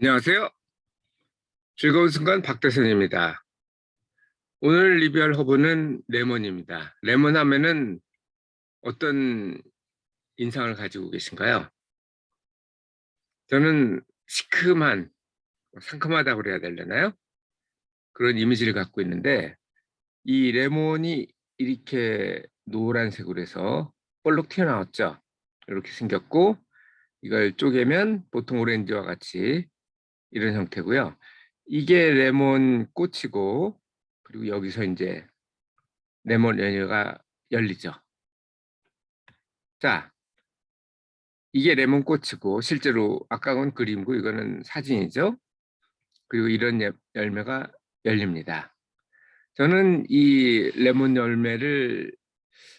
안녕하세요. 즐거운 순간 박대선입니다. 오늘 리뷰할 허브는 레몬입니다. 레몬 하면은 어떤 인상을 가지고 계신가요? 저는 시큼한, 상큼하다고 그래야 되려나요? 그런 이미지를 갖고 있는데 이 레몬이 이렇게 노란색으로 해서 볼록 튀어나왔죠. 이렇게 생겼고 이걸 쪼개면 보통 오렌지와 같이 이런 형태고요. 이게 레몬 꽃이고 그리고 여기서 이제 레몬 연유가 열리죠. 자, 이게 레몬 꽃이고 실제로 아까 건 그림고 이거는 사진이죠. 그리고 이런 예- 열매가 열립니다. 저는 이 레몬 열매를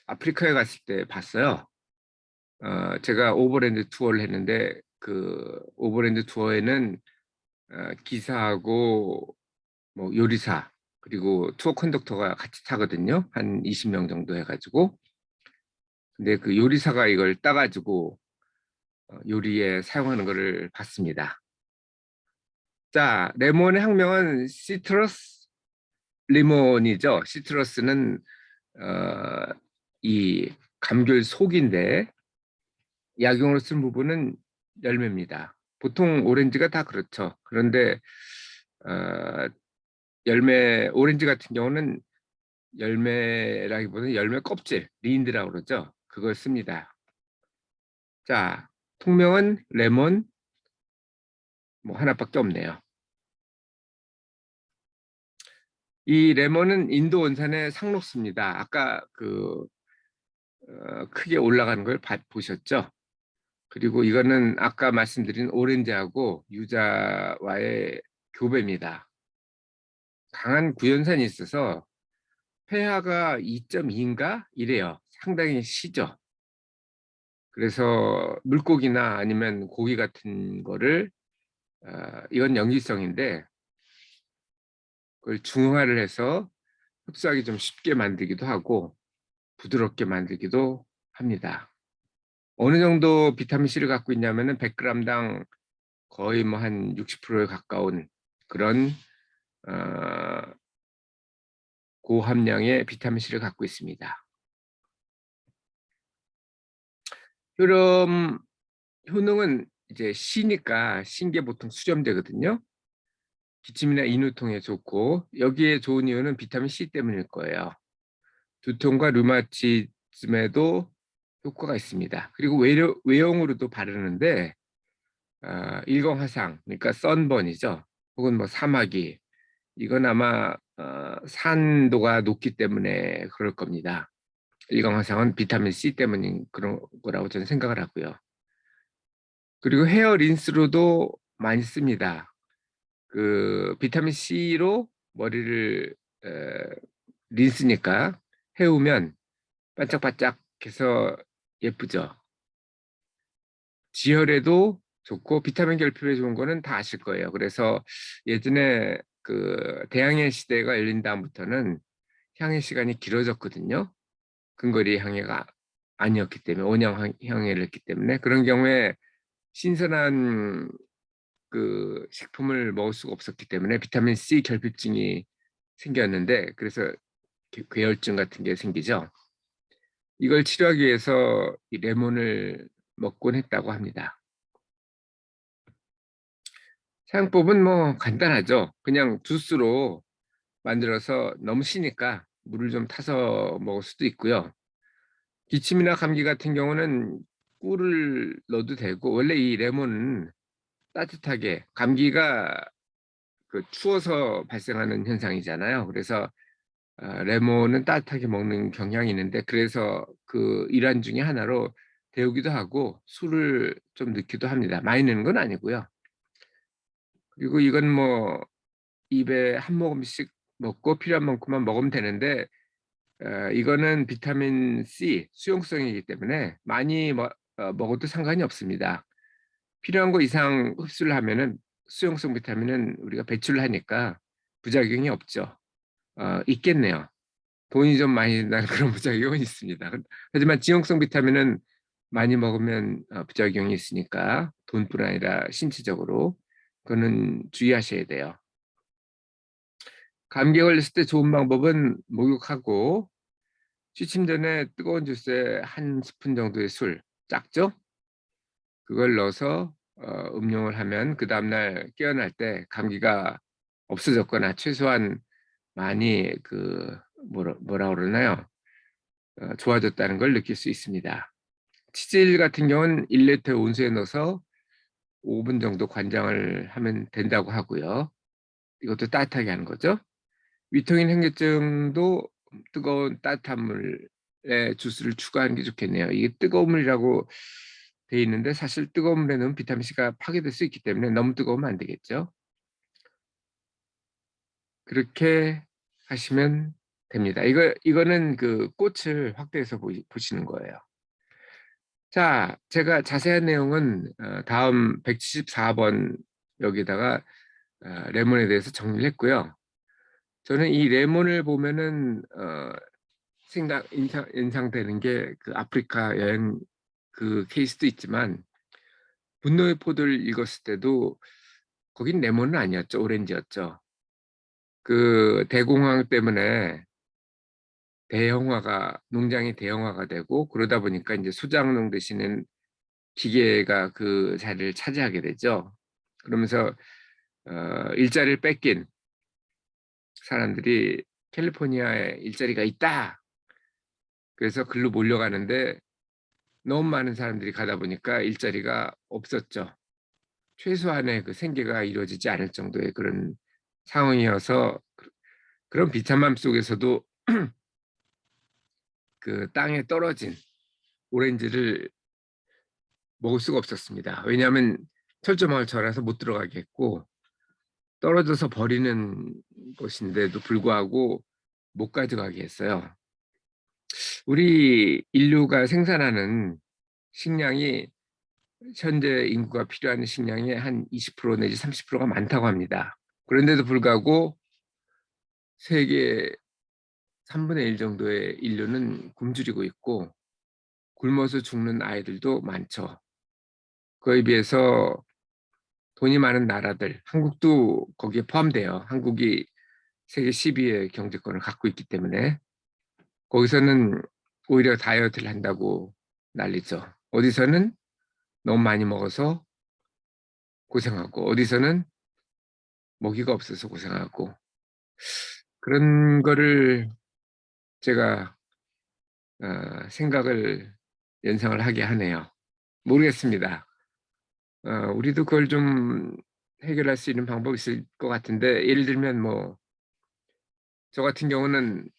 아프리카에 갔을 때 봤어요. 어, 제가 오버랜드 투어를 했는데 그 오버랜드 투어에는 어, 기사하고 뭐 요리사 그리고 투어 컨덕터가 같이 타거든요. 한 20명 정도 해가지고. 근데 그 요리사가 이걸 따가지고 어, 요리에 사용하는 것을 봤습니다. 자, 레몬의 학명은 시트러스 리몬이죠. 시트러스는 어, 이 감귤 속인데 약용으로 쓴 부분은 열매입니다. 보통 오렌지가 다 그렇죠. 그런데 어, 열매 오렌지 같은 경우는 열매라기보다는 열매 껍질 리인드라고 그러죠. 그걸 씁니다. 자, 통명은 레몬 뭐 하나밖에 없네요. 이 레몬은 인도 원산의 상록수입니다. 아까 그 어, 크게 올라가는 걸 봐- 보셨죠? 그리고 이거는 아까 말씀드린 오렌지하고 유자와의 교배입니다. 강한 구연산이 있어서 pH가 2.2인가 이래요. 상당히 시죠. 그래서 물고기나 아니면 고기 같은 거를 어, 이건 염기성인데 그걸 중화를 해서 흡수하기 좀 쉽게 만들기도 하고 부드럽게 만들기도 합니다. 어느 정도 비타민C를 갖고 있냐면은 100g당 거의 뭐 한 60%에 가까운 그런 어, 고함량의 비타민C를 갖고 있습니다. 효름 효능은 이제 C니까 C인 보통 수렴되거든요. 기침이나 인후통에 좋고 여기에 좋은 이유는 비타민 C 때문일 거예요. 두통과 류마티즘에도 효과가 있습니다. 그리고 외려, 외용으로도 바르는데 어, 일광화상, 그러니까 썬번이죠. 혹은 뭐 사마귀. 이건 아마 어, 산도가 높기 때문에 그럴 겁니다. 일광화상은 비타민 C 때문인 그런 거라고 저는 생각을 하고요. 그리고 헤어 린스로도 많이 씁니다. 그 비타민 C로 머리를 에, 린스니까 해우면 반짝반짝해서 예쁘죠. 지혈에도 좋고 비타민 결핍에 좋은 거는 다 아실 거예요. 그래서 예전에 그 대항해 시대가 열린 다음부터는 향해 시간이 길어졌거든요. 근거리 향해가 아니었기 때문에 온양 향- 향해를 했기 때문에 그런 경우에 신선한 그 식품을 먹을 수가 없었기 때문에 비타민 C 결핍증이 생겼는데 그래서 괴- 괴혈증 같은 게 생기죠. 이걸 치료하기 위해서 이 레몬을 먹곤 했다고 합니다. 사용법은 뭐 간단하죠. 그냥 주스로 만들어서 너무 시니까 물을 좀 타서 먹을 수도 있고요. 기침이나 감기 같은 경우는 꿀을 넣어도 되고 원래 이 레몬은 따뜻하게 감기가 그 추워서 발생하는 현상이잖아요. 그래서 아, 레몬은 따뜻하게 먹는 경향이 있는데 그래서 그 일환 중에 하나로 데우기도 하고 술을 좀 넣기도 합니다. 많이 넣는 건 아니고요. 그리고 이건 뭐 입에 한 모금씩 먹고 필요한 만큼만 먹으면 되는데 어, 이거는 비타민 C 수용성이기 때문에 많이 먹, 어, 먹어도 상관이 없습니다. 필요한 거 이상 흡수를 하면은 수용성 비타민은 우리가 배출을 하니까 부작용이 없죠. 어, 있겠네요. 돈이 좀 많이 든다는 그런 부작용은 있습니다. 하지만 지용성 비타민은 많이 먹으면 어, 부작용이 있으니까 돈뿐 아니라 신체적으로 그거는 주의하셔야 돼요. 감기 걸렸을 때 좋은 방법은 목욕하고 취침 전에 뜨거운 주스에 한 스푼 정도의 술, 작죠? 그걸 넣어서 어, 음용을 하면 그 다음날 깨어날 때 감기가 없어졌거나 최소한 많이 그 뭐라, 뭐라 그러나요? 어, 좋아졌다는 걸 느낄 수 있습니다. 치질 같은 경우는 1리터 온수에 넣어서 5분 정도 관장을 하면 된다고 하고요. 이것도 따뜻하게 하는 거죠. 위통인 현기증도 뜨거운 따뜻한 물에 주스를 추가하는 게 좋겠네요. 이게 뜨거운 물이라고 돼 있는데 사실 뜨거운 물에 넣으면 비타민C가 파괴될 수 있기 때문에 너무 뜨거우면 안 되겠죠. 그렇게 하시면 됩니다. 이거, 이거는 그 꽃을 확대해서 보, 보시는 거예요. 자, 제가 자세한 내용은 어, 다음 174번 여기다가 어, 레몬에 대해서 정리를 했고요. 저는 이 레몬을 보면은 어, 생각 인상 인상되는 게 그 아프리카 여행 그 케이스도 있지만 분노의 포도를 읽었을 때도 거긴 레몬은 아니었죠 오렌지였죠. 그 대공황 때문에 대형화가 농장이 대형화가 되고 그러다 보니까 이제 수장농 대신은 기계가 그 자리를 차지하게 되죠. 그러면서 어, 일자리를 뺏긴 사람들이 캘리포니아에 일자리가 있다. 그래서 글로 몰려가는데 너무 많은 사람들이 가다 보니까 일자리가 없었죠. 최소한의 그 생계가 이루어지지 않을 정도의 그런 상황이어서 그런 비참함 속에서도 그 땅에 떨어진 오렌지를 먹을 수가 없었습니다. 왜냐하면 철조망을 절해서 못 들어가게 했고 떨어져서 버리는 것인데도 불구하고 못 가져가게 했어요. 우리 인류가 생산하는 식량이 현재 인구가 필요한 식량의 한 20% 내지 30%가 많다고 합니다. 그런데도 불구하고 세계 3분의 1 정도의 인류는 굶주리고 있고 굶어서 죽는 아이들도 많죠. 그에 비해서 돈이 많은 나라들, 한국도 거기에 포함돼요. 한국이 세계 10위의 경제권을 갖고 있기 때문에 거기서는 오히려 다이어트를 한다고 난리죠. 어디서는 너무 많이 먹어서 고생하고 어디서는 먹이가 없어서 고생하고 그런 거를 제가 어, 생각을 연상을 하게 하네요. 모르겠습니다. 어, 우리도 그걸 좀 해결할 수 있는 방법이 있을 것 같은데 예를 들면 뭐 저 같은 경우는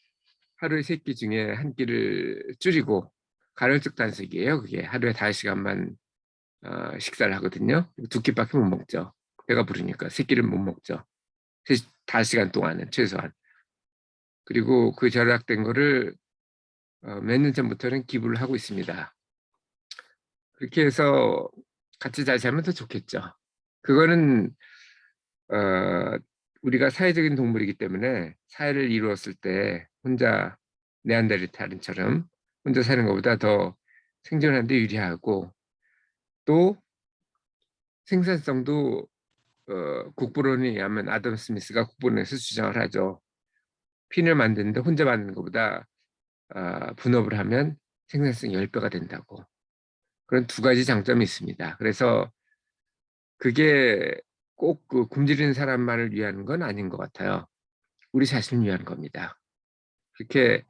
하루에 세 끼 중에 한 끼를 줄이고 간헐적 단식이에요. 그게 하루에 다섯 시간만 어, 식사를 하거든요. 두 끼밖에 못 먹죠. 배가 부르니까 세 끼를 못 먹죠. 다섯 시간 동안은 최소한. 그리고 그 절약된 거를 어, 몇년 전부터는 기부를 하고 있습니다. 그렇게 해서 같이 잘 살면 더 좋겠죠. 그거는 어, 우리가 사회적인 동물이기 때문에 사회를 이루었을 때 혼자 네안데르탈인처럼 혼자 사는 것보다 더 생존하는 데 유리하고 또 생산성도 어, 국부론에 의하면 아담 스미스가 국부론에서 주장을 하죠. 핀을 만드는데 혼자 만드는 것보다 어, 분업을 하면 생산성이 10배가 된다고. 그런 두 가지 장점이 있습니다. 그래서 그게 꼭 그 굶주리는 사람만을 위한 건 아닌 것 같아요. 우리 자신을 위한 겁니다. 그렇게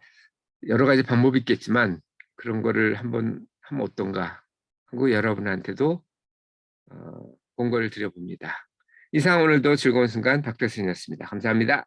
여러 가지 방법이 있겠지만 그런 거를 한번 하면 어떤가 하고 여러분한테도 어, 공고를 드려봅니다. 이상 오늘도 즐거운 순간 박대순이었습니다. 감사합니다.